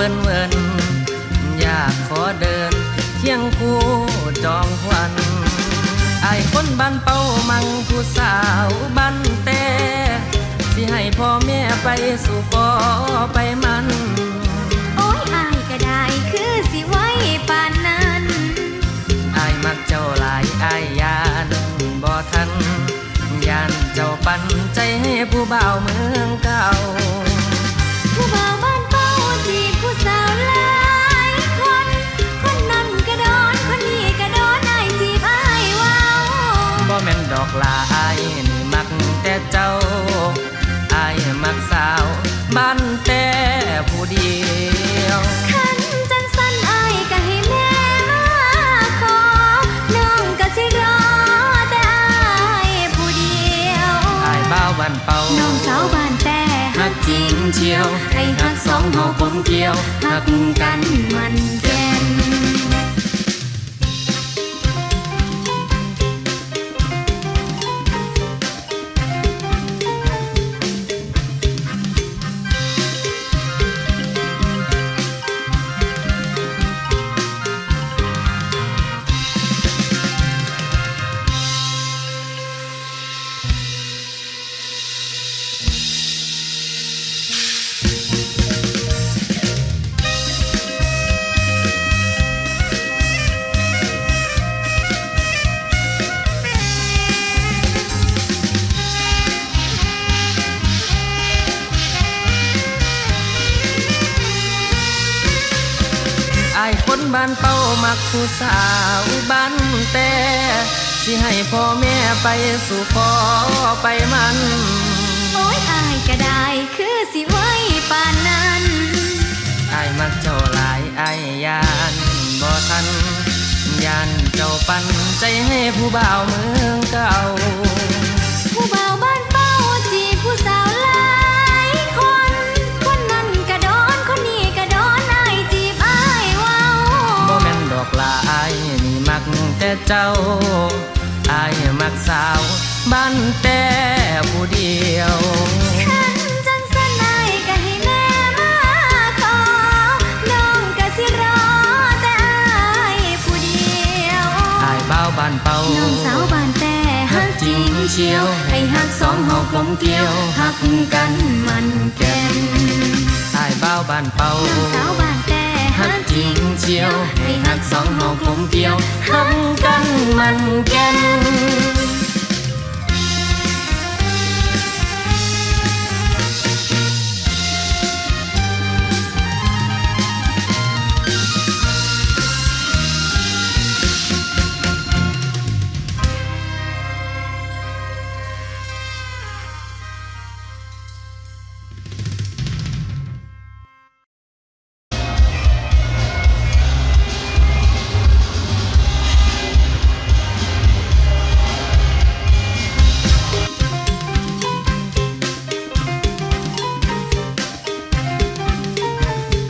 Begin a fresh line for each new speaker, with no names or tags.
เปิ้
นเวินอยากขอเดินเคียงคู่จองควันไอ้ายคนบ้านเป้ามังผู้สาวบ้านแต่สิให้พ่อแม่ไปสู่ขอไปมัน
โอ้ยอายก็ได้คือสิไว้ปานนั้น
อายมักเจ้าหลายอายยานบ่ทันยานเจ้าปันใจให้ผู้บ่าวเมืองเก่า
อ
กลาอายนี่มักแต่เจ้าอายมักสาวบ้านแต่ผู้เดียว
คันจังสันอายก็ให้แม่มาขอน้องก็สิรอแต่อายผู้เดียว
อายบ้าวบ้านเป่า
น้องสาวบ้านแต่หักจริงเชียวให้หักสองเฮาผมเกี่ยวหักกันมันแก่น
คนบ้านเป้ามักผู้สาวบ้านแต่สิให้พ่อแม่ไปสู่ขอไปมัน
โอ้ยอายก็ได้คือสิไว้ปานนั้น
อายมักเจ้าหลายอายยานบ่ทันยานเจ้าปันใจให้ผู้บ่าวเมืองเก่า
เจ้า อาย
มักสาวบ้านแต่ผู้เดียว
คันจังสันอายก็ให้แม่มาขอน้องก็สิรอแต่อายผู้เดียว
อายบ้าวบ้านเป่า
น้องสาวบ้านแต่หักจริงเชียว ให้หักสองเฮากลมเกลียวหักกันมันแก่น
อายบ้าวบ้านเป่า
น้องสาวบ้านแต่
หักจริงเชีย
ว
ให้
หั
กสอ
ง
เฮา
ก
ลมเกลียว
ยว
หักกันมันแก่น